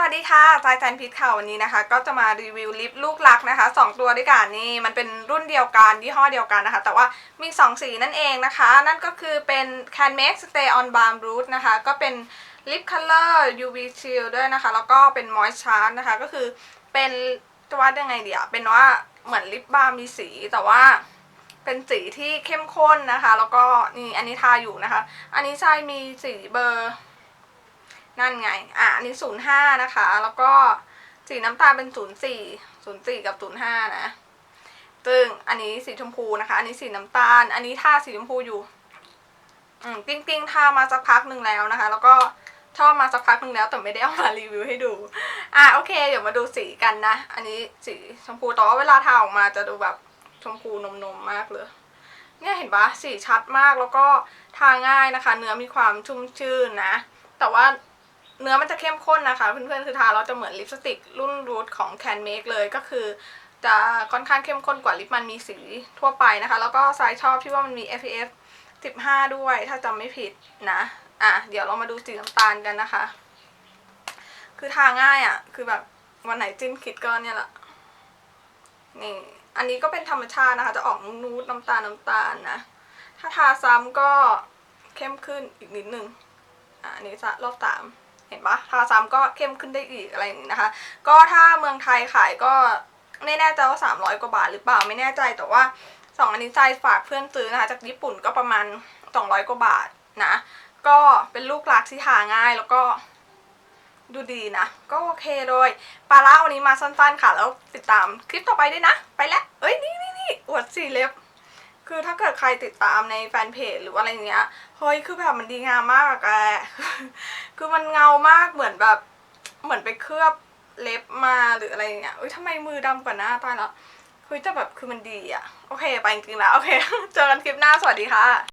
สวัสดีค่ะจายแฟนพิษค่ะวันนี้นะคะ ก็จะมารีวิวลิปลูกรักนะคะ 2 ตัวด้วยกันนี่มันเป็นรุ่นเดียวกันยี่ห้อเดียวกันนะคะ แต่ว่ามี 2 สีนั่นเองนะคะ นั่นก็คือเป็น Can Make Stay on Balm Root นะคะ ก็เป็น Lip Color UV Shield ด้วยนะคะ แล้วก็เป็น Moisture นะคะ ก็คือเป็นจะว่ายังไงดีอะเป็นว่าเหมือนลิปบาล์มมีสีแต่ว่าเป็นสีที่เข้มข้นนะคะ แล้วก็นี่อันนี้ทาอยู่นะคะ อันนี้ใช่มีสีเบอร์ นั่นไง อะ อันนี้ศูนย์ห้านะคะ แล้วก็สีน้ำตาลเป็นศูนย์สี่ศูนย์สี่กับศูนย์ห้านะ ซึ่งอันนี้สีชมพูนะคะ อันนี้สีน้ำตาล อันนี้ทาสีชมพูอยู่ อืมติ้งติ้งทามาสักพักหนึ่งแล้วนะคะ แล้วก็ชอบมาสักพักหนึ่งแล้วแต่ไม่ได้เอามารีวิวให้ดู อะโอเค เดี๋ยวมาดูสีกันนะ อันนี้สีชมพูแต่ว่าเวลาทาออกมาจะดูแบบชมพูนมๆมมากเลย เนี่ยเห็นปะสีชัดมากแล้วก็ทาง่ายนะคะ เนื้อมีความชุ่มชื่นนะ แต่ว่า เนื้อมันจะเข้มข้นนะคะ เพื่อนๆคือทาแล้วจะเหมือนลิปสติกรุ่นรูทของ Can Make เลยก็คือ จะค่อนข้างเข้มข้นกว่าลิปมันมีสีทั่วไปนะคะ แล้วก็สายชอบที่ว่ามันมี SPF 15 ด้วย ถ้าจำไม่ผิดนะอะเดี๋ยวเรามาดูสีน้ำตาลกันนะคะ คือทาง่ายอะ่ะ คือแบบวันไหนจิ้นคิดก็เนี่ยแหละนี่อันนี้ก็เป็นธรรมชาตินะคะ จะออกนูดน้ำตาลน้ำตาลนะ ถ้าทาซ้ำก็เข้มขึ้นอีกนิดนึงอะอันนี้จะรอบสาม เห็นปะทาซ้ำก็เข้มขึ้นได้อีกอะไรอย่างนี้นะคะ ก็ถ้าเมืองไทยขายก็ไม่แน่ใจว่า 300 กว่าบาทหรือเปล่าไม่แน่ใจแต่ว่าสองอันนี้ใจฝากเพื่อนซื้อนะคะ จากญี่ปุ่นก็ประมาณ 200 กว่าบาทนะ ก็เป็นลูกรักที่ทาง่ายแล้วก็ดูดีนะ ก็โอเคเลยปาร่าวันนี้มาสั้นๆค่ะ แล้วติดตามคลิปต่อไปด้วยนะ ไปแล้ว เอ้ย นี่นี่นี่อวดสีเล็บ คือถ้าเกิดใครติดตามในแฟนเพจหรือว่าอะไรเงี้ย เฮ้ย คือแบบมันดีงามมากอะแก คือมันเงามากเหมือนแบบเหมือนไปเคลือบเล็บมาหรืออะไรเงี้ยเอ้ยทำไมมือดำกว่าหน้าตายแล้วคือแต่แบบคือมันดีอะโอเค ไปจริงๆแล้ว โอเค เจอกันคลิปหน้าสวัสดีค่ะ